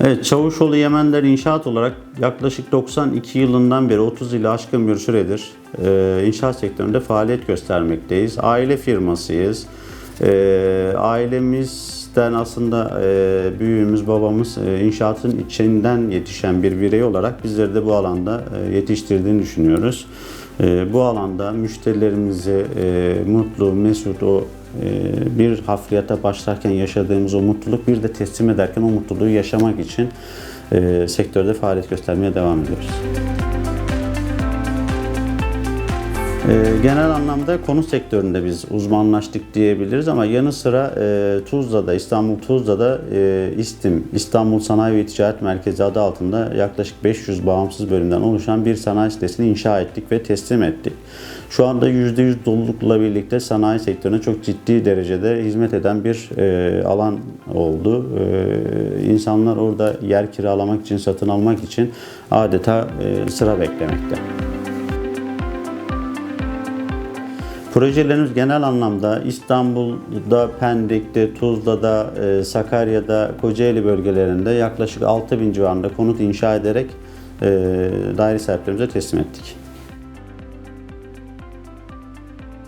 Evet, Çavuşoğlu Yemenler İnşaat olarak yaklaşık 92 yılından beri 30 ile aşkın bir süredir e, inşaat sektöründe faaliyet göstermekteyiz. Aile firmasıyız. E, ailemizden aslında e, büyüğümüz, babamız e, inşaatın içinden yetişen bir birey olarak bizleri de bu alanda e, yetiştirdiğini düşünüyoruz. E, bu alanda müşterilerimizi e, mutlu, mesut, o bir hafriyata başlarken yaşadığımız o mutluluk bir de teslim ederken o mutluluğu yaşamak için e, sektörde faaliyet göstermeye devam ediyoruz. Genel anlamda konut sektöründe biz uzmanlaştık diyebiliriz ama yanı sıra e, Tuzla'da, İstanbul Tuzla'da e, İSTİM, İstanbul Sanayi ve Ticaret Merkezi adı altında yaklaşık 500 bağımsız bölümden oluşan bir sanayi sitesini inşa ettik ve teslim ettik. Şu anda %100 dolulukla birlikte sanayi sektörüne çok ciddi derecede hizmet eden bir e, alan oldu. E, insanlar orada yer kiralamak için, satın almak için adeta sıra beklemekte. Projelerimiz genel anlamda İstanbul'da, Pendik'te, Tuzla'da, e, Sakarya'da, Kocaeli bölgelerinde yaklaşık 6000 civarında konut inşa ederek e, daire sahiplerimize teslim ettik.